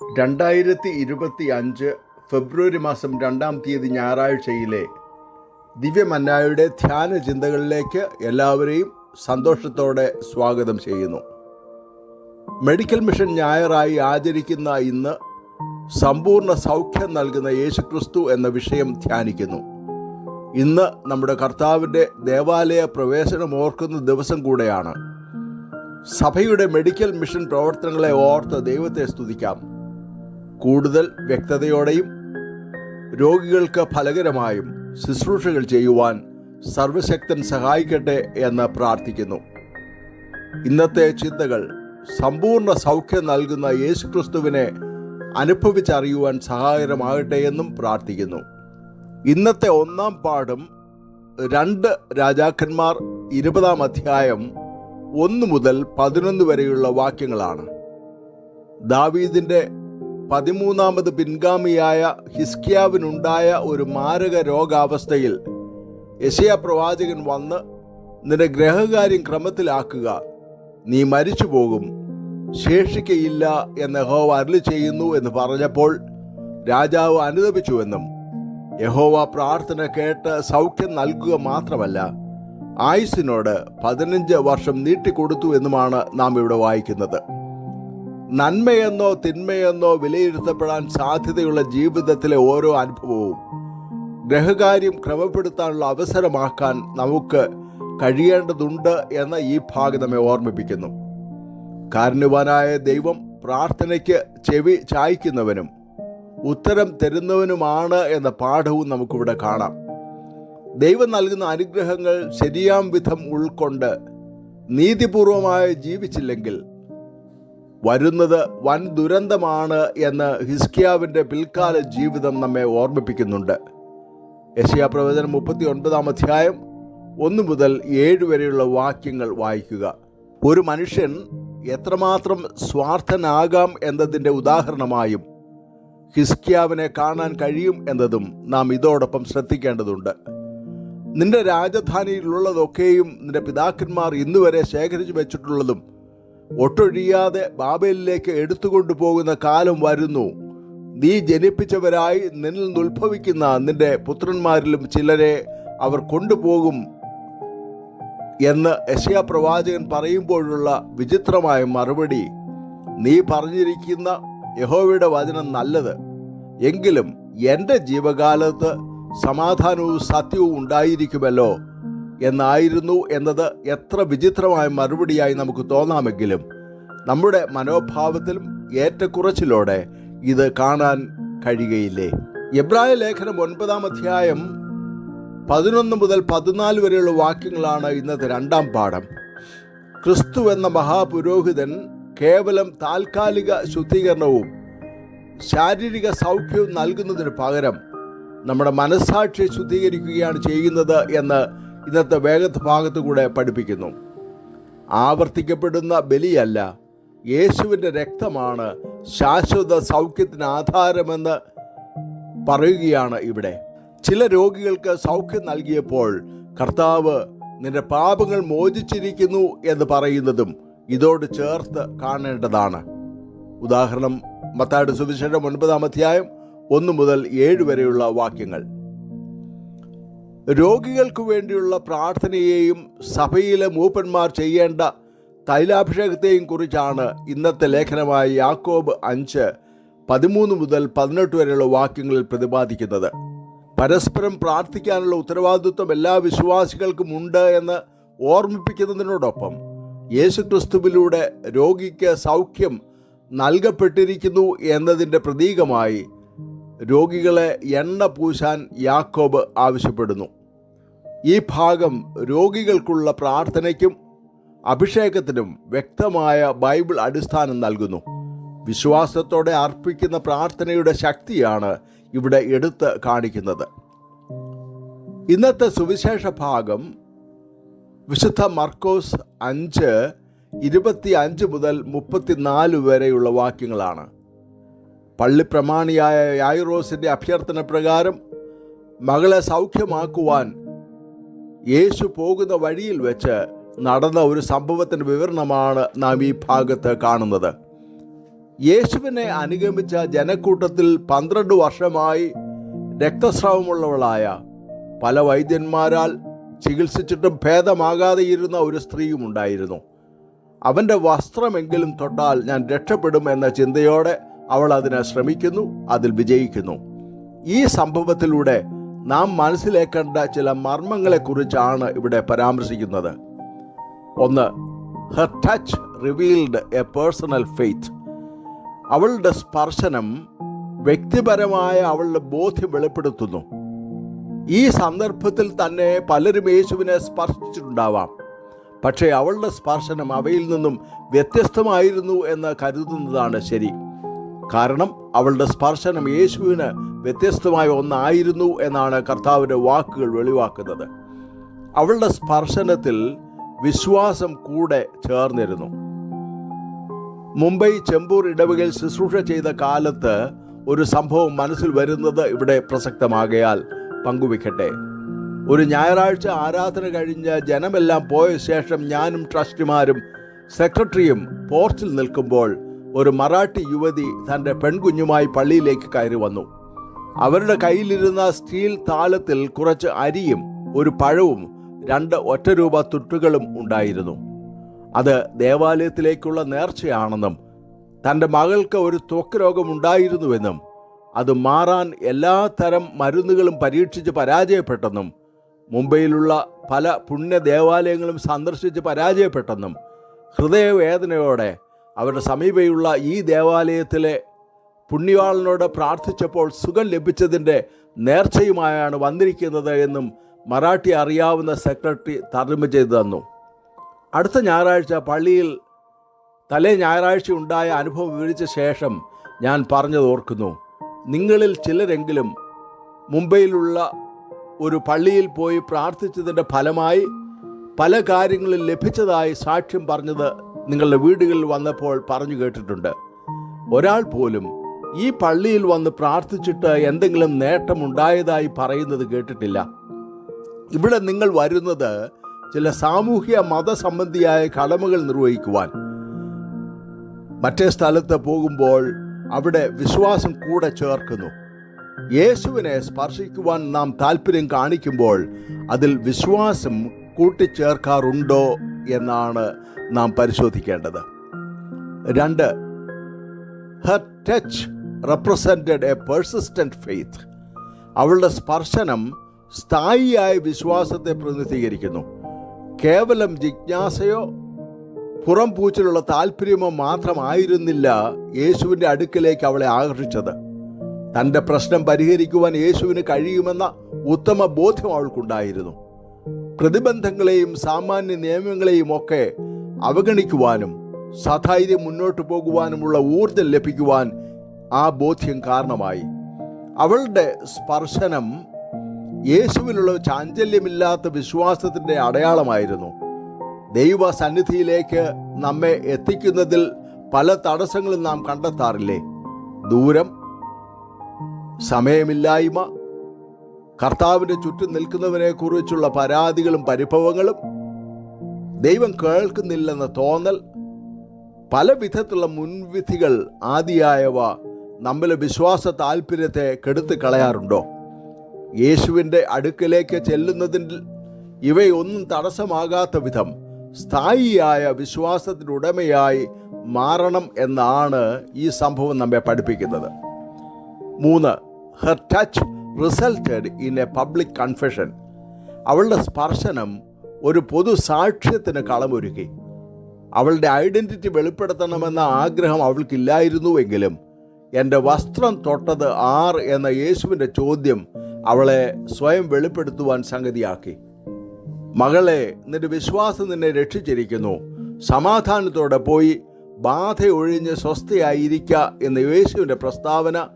രണ്ടായിരത്തി ഇരുപത്തി അഞ്ച് ഫെബ്രുവരി മാസം രണ്ടാം തീയതി ഞായറാഴ്ചയിലെ ദിവ്യമന്നായുടെ ധ്യാന ചിന്തകളിലേക്ക് എല്ലാവരെയും സന്തോഷത്തോടെ സ്വാഗതം ചെയ്യുന്നു. മെഡിക്കൽ മിഷൻ ഞായറായി ആചരിക്കുന്ന ഇന്ന് സമ്പൂർണ സൗഖ്യം നൽകുന്ന യേശുക്രിസ്തു എന്ന വിഷയം ധ്യാനിക്കുന്നു. ഇന്ന് നമ്മുടെ കർത്താവിന്റെ ദേവാലയ പ്രവേശനം ഓർക്കുന്ന ദിവസം കൂടെയാണ്. സഭയുടെ മെഡിക്കൽ മിഷൻ പ്രവർത്തനങ്ങളെ ഓർത്ത് ദൈവത്തെ സ്തുതിക്കാം. കൂടുതൽ വ്യക്തതയോടെയും രോഗികൾക്ക് ഫലകരമായും ശുശ്രൂഷകൾ ചെയ്യുവാൻ സർവശക്തൻ സഹായിക്കട്ടെ എന്ന് പ്രാർത്ഥിക്കുന്നു. ഇന്നത്തെ ചിന്തകൾ സമ്പൂർണ സൗഖ്യം നൽകുന്ന യേശുക്രിസ്തുവിനെ അനുഭവിച്ചറിയുവാൻ സഹായകരമാകട്ടെ എന്നും പ്രാർത്ഥിക്കുന്നു. ഇന്നത്തെ ഒന്നാം പാഠം രണ്ട് രാജാക്കന്മാർ ഇരുപതാം അധ്യായം ഒന്ന് മുതൽ പതിനൊന്ന് വരെയുള്ള വാക്യങ്ങളാണ്. ദാവീദിന്റെ പതിമൂന്നാമത് പിൻഗാമിയായ ഹിസ്കിയാവിനുണ്ടായ ഒരു മാരക രോഗാവസ്ഥയിൽ യശയ പ്രവാചകൻ വന്ന് നിന്റെ ഗ്രഹകാര്യം ക്രമത്തിലാക്കുക. നീ മരിച്ചു പോകും ശേഷിക്കയില്ല എന്ന് യഹോവ അരുളി ചെയ്യുന്നു എന്ന് പറഞ്ഞപ്പോൾ രാജാവ് അനുദപിച്ചുവെന്നും യഹോവ പ്രാർത്ഥന കേട്ട് സൗഖ്യം നൽകുക മാത്രമല്ല ആയുസിനോട് പതിനഞ്ച് വർഷം നീട്ടിക്കൊടുത്തു എന്നുമാണ് നാം ഇവിടെ വായിക്കുന്നത്. നന്മയെന്നോ തിന്മയെന്നോ വിലയിരുത്തപ്പെടാൻ സാധ്യതയുള്ള ജീവിതത്തിലെ ഓരോ അനുഭവവും ഗ്രഹകാര്യം ക്രമപ്പെടുത്താനുള്ള അവസരമാക്കാൻ നമുക്ക് കഴിയേണ്ടതുണ്ട് എന്ന ഈ ഭാഗം നമ്മെ ഓർമ്മിപ്പിക്കുന്നു. കാരുണ്യവാനായ ദൈവം പ്രാർത്ഥനയ്ക്ക് ചെവി ചായ്ക്കുന്നവനും ഉത്തരം തരുന്നവനുമാണ് എന്ന പാഠവും നമുക്കിവിടെ കാണാം. ദൈവം നൽകുന്ന അനുഗ്രഹങ്ങൾ ശരിയാം വിധം ഉൾക്കൊണ്ട് നീതിപൂർവമായി ജീവിച്ചില്ലെങ്കിൽ വരുന്നത് വൻ ദുരന്തമാണ് എന്ന് ഹിസ്കിയാവിന്റെ പിൽക്കാല ജീവിതം നമ്മെ ഓർമ്മിപ്പിക്കുന്നുണ്ട്. യശയാ പ്രവചനം മുപ്പത്തി ഒൻപതാം അധ്യായം ഒന്ന് മുതൽ ഏഴ് വരെയുള്ള വാക്യങ്ങൾ വായിക്കുക. ഒരു മനുഷ്യൻ എത്രമാത്രം സ്വാർത്ഥനാകാം എന്നതിന്റെ ഉദാഹരണമായും ഹിസ്കിയാവിനെ കാണാൻ കഴിയും എന്നതും നാം ഇതോടൊപ്പം ശ്രദ്ധിക്കേണ്ടതുണ്ട്. നിന്റെ രാജധാനിയിലുള്ളതൊക്കെയും നിന്റെ പിതാക്കന്മാർ ഇന്നുവരെ ശേഖരിച്ചു വെച്ചിട്ടുള്ളതും ഒട്ടൊഴിയാതെ ബാബേലിലേക്ക് എടുത്തുകൊണ്ടു പോകുന്ന കാലം വരുന്നു. നീ ജനിപ്പിച്ചവരായി നിന്നിൽ നിന്നുഭവിക്കുന്ന നിന്റെ പുത്രന്മാരിലും ചിലരെ അവർ കൊണ്ടുപോകും എന്ന് യശയാ പ്രവാചകൻ പറയുമ്പോഴുള്ള വിചിത്രമായ മറുപടി. നീ പറഞ്ഞിരിക്കുന്ന യഹോവയുടെ വചനം നല്ലത്. എങ്കിലും എന്റെ ജീവകാലത്ത് സമാധാനവും സത്യവും ഉണ്ടായിരിക്കുമല്ലോ. എന്നായിരുന്നു എന്നത് എത്ര വിചിത്രമായ മറുപടിയായി നമുക്ക് തോന്നാമെങ്കിലും നമ്മുടെ മനോഭാവത്തിലും ഏറ്റക്കുറച്ചിലോടെ ഇത് കാണാൻ കഴിയുകയില്ലേ? എബ്രായ ലേഖനം ഒൻപതാം അധ്യായം പതിനൊന്ന് മുതൽ പതിനാല് വരെയുള്ള വാക്യങ്ങളാണ് ഇന്നത്തെ രണ്ടാം പാഠം. ക്രിസ്തു എന്ന മഹാപുരോഹിതൻ കേവലം താൽക്കാലിക ശുദ്ധീകരണവും ശാരീരിക സൗഖ്യവും നൽകുന്നതിന് പകരം നമ്മുടെ മനസ്സാക്ഷിയെ ശുദ്ധീകരിക്കുകയാണ് ചെയ്യുന്നത് എന്ന് ഇന്നത്തെ വേഗത്ത് ഭാഗത്തു കൂടെ പഠിപ്പിക്കുന്നു. ആവർത്തിക്കപ്പെടുന്ന ബലിയല്ല യേശുവിന്റെ രക്തമാണ് ശാശ്വത സൗഖ്യത്തിന് ആധാരമെന്ന് പറയുകയാണ് ഇവിടെ. ചില രോഗികൾക്ക് സൗഖ്യം നൽകിയപ്പോൾ കർത്താവ് നിന്റെ പാപങ്ങൾ മോചിച്ചിരിക്കുന്നു എന്ന് പറയുന്നതും ഇതോട് ചേർത്ത് കാണേണ്ടതാണ്. ഉദാഹരണം മത്താട് സുവിശേഷം ഒൻപതാം അധ്യായം ഒന്ന് മുതൽ ഏഴ് വരെയുള്ള വാക്യങ്ങൾ. രോഗികൾക്ക് വേണ്ടിയുള്ള പ്രാർത്ഥനയെയും സഭയിലെ മൂപ്പന്മാർ ചെയ്യേണ്ട തൈലാഭിഷേകത്തെയും കുറിച്ചാണ് ഇന്നത്തെ ലേഖനമായ യാക്കോബ് അഞ്ച് പതിമൂന്ന് മുതൽ പതിനെട്ട് വരെയുള്ള വാക്യങ്ങളിൽ പ്രതിപാദിക്കുന്നത്. പരസ്പരം പ്രാർത്ഥിക്കാനുള്ള ഉത്തരവാദിത്വം എല്ലാ വിശ്വാസികൾക്കും ഉണ്ട് എന്ന് ഓർമ്മിപ്പിക്കുന്നതിനോടൊപ്പം യേശുക്രിസ്തുവിലൂടെ രോഗിക്ക് സൗഖ്യം നൽകപ്പെട്ടിരിക്കുന്നു എന്നതിന്റെ പ്രതീകമായി രോഗികളെ എണ്ണ പൂശാൻ യാക്കോബ് ആവശ്യപ്പെടുന്നു. ഈ ഭാഗം രോഗികൾക്കുള്ള പ്രാർത്ഥനയ്ക്കും അഭിഷേകത്തിനും വ്യക്തമായ ബൈബിൾ അടിസ്ഥാനം നൽകുന്നു. വിശ്വാസത്തോടെ അർപ്പിക്കുന്ന പ്രാർത്ഥനയുടെ ശക്തിയാണ് ഇവിടെ എടുത്ത് കാണിക്കുന്നത്. ഇന്നത്തെ സുവിശേഷ ഭാഗം വിശുദ്ധ മർക്കോസ് അഞ്ച് ഇരുപത്തി അഞ്ച് മുതൽ മുപ്പത്തിനാല് വരെയുള്ള വാക്യങ്ങളാണ്. പള്ളിപ്രമാണിയായ യായുറോസിന്റെ അഭ്യർത്ഥന പ്രകാരം മകളെ സൗഖ്യമാക്കുവാൻ യേശു പോകുന്ന വഴിയിൽ വെച്ച് നടന്ന ഒരു സംഭവത്തിന്റെ വിവരണമാണ് നാം ഈ ഭാഗത്ത് കാണുന്നത്. യേശുവിനെ അനുഗമിച്ച ജനക്കൂട്ടത്തിൽ പന്ത്രണ്ട് വർഷമായി രക്തസ്രാവമുള്ളവളായ പല വൈദ്യന്മാരാൽ ചികിത്സിച്ചിട്ടും ഭേദമാകാതെ ഇരുന്ന ഒരു സ്ത്രീയും ഉണ്ടായിരുന്നു. അവന്റെ വസ്ത്രമെങ്കിലും തൊട്ടാൽ ഞാൻ രക്ഷപ്പെടും എന്ന ചിന്തയോടെ അവൾ അതിനെ ശ്രമിക്കുന്നു അതിൽ വിജയിക്കുന്നു. ഈ സംഭവത്തിലൂടെ നാം മനസ്സിലേക്കേണ്ട ചില മർമ്മങ്ങളെക്കുറിച്ചാണ് ഇവിടെ പരാമർശിക്കുന്നത്. ഒന്ന് her touch revealed a personal faith അവളുടെ സ്പർശനം വ്യക്തിപരമായ അവളുടെ ബോധ്യം വെളിപ്പെടുത്തുന്നു. ഈ സന്ദർഭത്തിൽ തന്നെ പലരും യേശുവിനെ സ്പർശിച്ചിട്ടുണ്ടാവാം. പക്ഷേ അവളുടെ സ്പർശനം അവയിൽ നിന്നും വ്യത്യസ്തമായിരുന്നു എന്ന് കരുതുന്നതാണ് ശരി. കാരണം അവളുടെ സ്പർശനം യേശുവിന് വ്യത്യസ്തമായ ഒന്നായിരുന്നു എന്നാണ് കർത്താവിന്റെ വാക്കുകൾ വെളിവാക്കുന്നത്. അവളുടെ സ്പർശനത്തിൽ വിശ്വാസം കൂടെ ചേർന്നിരുന്നു. മുംബൈ ചെമ്പൂർ ഇടവകയിൽ ശുശ്രൂഷ ചെയ്ത കാലത്ത് ഒരു സംഭവം മനസ്സിൽ വരുന്നത് ഇവിടെ പ്രസക്തമാകയാൽ പങ്കുവെക്കട്ടെ ഒരു ഞായറാഴ്ച ആരാധന കഴിഞ്ഞ് ജനമെല്ലാം പോയ ശേഷം ഞാനും ട്രസ്റ്റിമാരും സെക്രട്ടറിയും പോർച്ചിൽ നിൽക്കുമ്പോൾ ഒരു മറാഠി യുവതി തന്റെ പെൺകുഞ്ഞുമായി പള്ളിയിലേക്ക് കയറി വന്നു. അവരുടെ കയ്യിലിരുന്ന സ്റ്റീൽ താളത്തിൽ കുറച്ച് അരിയും ഒരു പഴവും രണ്ട് ഒറ്റ രൂപ തുട്ടുകളും ഉണ്ടായിരുന്നു. അത് ദേവാലയത്തിലേക്കുള്ള നേർച്ചയാണെന്നും തന്റെ മകൾക്ക് ഒരു ത്വക്ക് രോഗമുണ്ടായിരുന്നുവെന്നും അത് മാറാൻ എല്ലാ തരം മരുന്നുകളും പരീക്ഷിച്ച് പരാജയപ്പെട്ടെന്നും മുംബൈയിലുള്ള പല പുണ്യ ദേവാലയങ്ങളും സന്ദർശിച്ച് പരാജയപ്പെട്ടെന്നും ഹൃദയവേദനയോടെ അവരുടെ സമീപയുള്ള ഈ ദേവാലയത്തിലെ പുണ്യവാളനോട് പ്രാർത്ഥിച്ചപ്പോൾ സുഖം ലഭിച്ചതിന്റെ നേർച്ചയുമായാണ് വന്നിരിക്കുന്നത് എന്നും മറാഠി അറിയാവുന്ന സെക്രട്ടറി തർമ്മ ചെയ്തു തന്നു. അടുത്ത ഞായറാഴ്ച പള്ളിയിൽ തലേ ഞായറാഴ്ച ഉണ്ടായ അനുഭവം വിവരിച്ച ശേഷം ഞാൻ പറഞ്ഞത് ഓർക്കുന്നു. നിങ്ങളിൽ ചിലരെങ്കിലും മുംബൈയിലുള്ള ഒരു പള്ളിയിൽ പോയി പ്രാർത്ഥിച്ചതിന്റെ ഫലമായി പല കാര്യങ്ങളിൽ ലഭിച്ചതായി സാക്ഷ്യം പറഞ്ഞത് നിങ്ങളുടെ വീടുകളിൽ വന്നപ്പോൾ പറഞ്ഞു കേട്ടിട്ടുണ്ട്. ഒരാൾ പോലും ഈ പള്ളിയിൽ വന്ന് പ്രാർത്ഥിച്ചിട്ട് എന്തെങ്കിലും നേട്ടമുണ്ടായതായി പറയുന്നത് കേട്ടിട്ടില്ല. ഇവിടെ നിങ്ങൾ വരുന്നത് ചില സാമൂഹ്യ മതസംബന്ധിയായ കടമകൾ നിർവഹിക്കുവാൻ. മറ്റേ സ്ഥലത്ത് പോകുമ്പോൾ അവിടെ വിശ്വാസം കൂടെ ചേർക്കുന്നു. യേശുവിനെ സ്പർശിക്കുവാൻ നാം താല്പര്യം കാണിക്കുമ്പോൾ അതിൽ വിശ്വാസം കൂട്ടിച്ചേർക്കാറുണ്ടോ എന്നാണ് നാം പരിശോധിക്കേണ്ടത്. രണ്ട് her touch represented a persistent faith അവളുടെ സ്പർശനം സ്ഥായിയായ വിശ്വാസത്തെ പ്രതിനിധീകരിക്കുന്നു. കേവലം ജിജ്ഞാസയോ പുറം പൂച്ചിലുള്ള താല്പര്യമോ മാത്രമായിരുന്നില്ല യേശുവിന്റെ അടുക്കിലേക്ക് അവളെ ആകർഷിച്ചത്. തന്റെ പ്രശ്നം പരിഹരിക്കുവാൻ യേശുവിന് കഴിയുമെന്ന ഉത്തമ ബോധ്യം അവൾക്കുണ്ടായിരുന്നു. പ്രതിബന്ധങ്ങളെയും സാമാന്യ നിയമങ്ങളെയും ഒക്കെ അവഗണിക്കുവാനും സധൈര്യം മുന്നോട്ട് പോകുവാനുമുള്ള ഊർജം ലഭിക്കുവാൻ ആ ബോധ്യം കാരണമായി. അവളുടെ സ്പർശനം യേശുവിനുള്ള ചാഞ്ചല്യമില്ലാത്ത വിശ്വാസത്തിന്റെ അടയാളമായിരുന്നു. ദൈവ സന്നിധിയിലേക്ക് നമ്മെ എത്തിക്കുന്നതിൽ പല തടസ്സങ്ങളും നാം കണ്ടെത്താറില്ലേ? ദൂരം സമയമില്ലായ്മ കർത്താവിന്റെ ചുറ്റും നിൽക്കുന്നവരെ കുറിച്ചുള്ള പരാതികളും പരിഭവങ്ങളും ദൈവം കേൾക്കുന്നില്ലെന്ന തോന്നൽ പല വിധത്തിലുള്ള മുൻവിധികൾ ആദിയായവ നമ്മിലെ വിശ്വാസ താല്പര്യത്തെ കെടുത്ത് കളയാറുണ്ടോ? യേശുവിന്റെ അടുക്കിലേക്ക് ചെല്ലുന്നതിൽ ഇവയൊന്നും തടസ്സമാകാത്ത വിധം സ്ഥായിയായ വിശ്വാസത്തിനുടമയായി മാറണം എന്നാണ് ഈ സംഭവം നമ്മെ പഠിപ്പിക്കുന്നത്. മൂന്ന് her touch resulted in a public confession അവളുടെ സ്പർശനം ഒരു പൊതു സാക്ഷ്യത്തിന് കളമൊരുക്കി. അവളുടെ ഐഡന്റിറ്റി വെളിപ്പെടുത്തണമെന്ന ആഗ്രഹം അവൾക്കില്ലായിരുന്നുവെങ്കിലും എന്റെ വസ്ത്രം തൊട്ടത് ആർ എന്ന യേശുവിന്റെ ചോദ്യം അവളെ സ്വയം വെളിപ്പെടുത്തുവാൻ സംഗതിയാക്കി. മകളെ നിന്റെ വിശ്വാസം നിന്നെ രക്ഷിച്ചിരിക്കുന്നു. സമാധാനത്തോടെ പോയി ബാധ ഒഴിഞ്ഞ് സ്വസ്ഥയായിരിക്കുക എന്ന യേശുവിന്റെ പ്രസ്താവന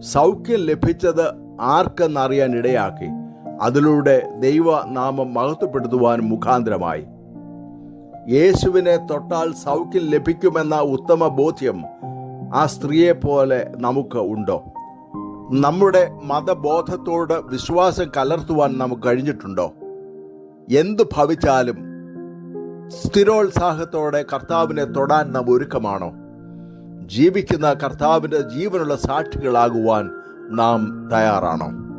സൗഖ്യം ലഭിച്ചത് ആർക്കെന്നറിയാൻ ഇടയാക്കി അതിലൂടെ ദൈവനാമം മഹത്വപ്പെടുത്തുവാൻ മുഖാന്തരമായി. യേശുവിനെ തൊട്ടാൽ സൗഖ്യം ലഭിക്കുമെന്ന ഉത്തമ ബോധ്യം ആ സ്ത്രീയെ പോലെ നമുക്ക് ഉണ്ടോ? നമ്മുടെ മതബോധത്തോട് വിശ്വാസം കലർത്തുവാൻ നമുക്ക് കഴിഞ്ഞിട്ടുണ്ടോ? എന്തു ഭവിച്ചാലും സ്ഥിരോത്സാഹത്തോടെ കർത്താവിനെ തൊടാൻ നാം ഒരുക്കമാണോ? ജീവിക്കുന്ന കർത്താവിന്റെ ജീവനുള്ള സാക്ഷികളാകുവാൻ നാം തയ്യാറാണോ?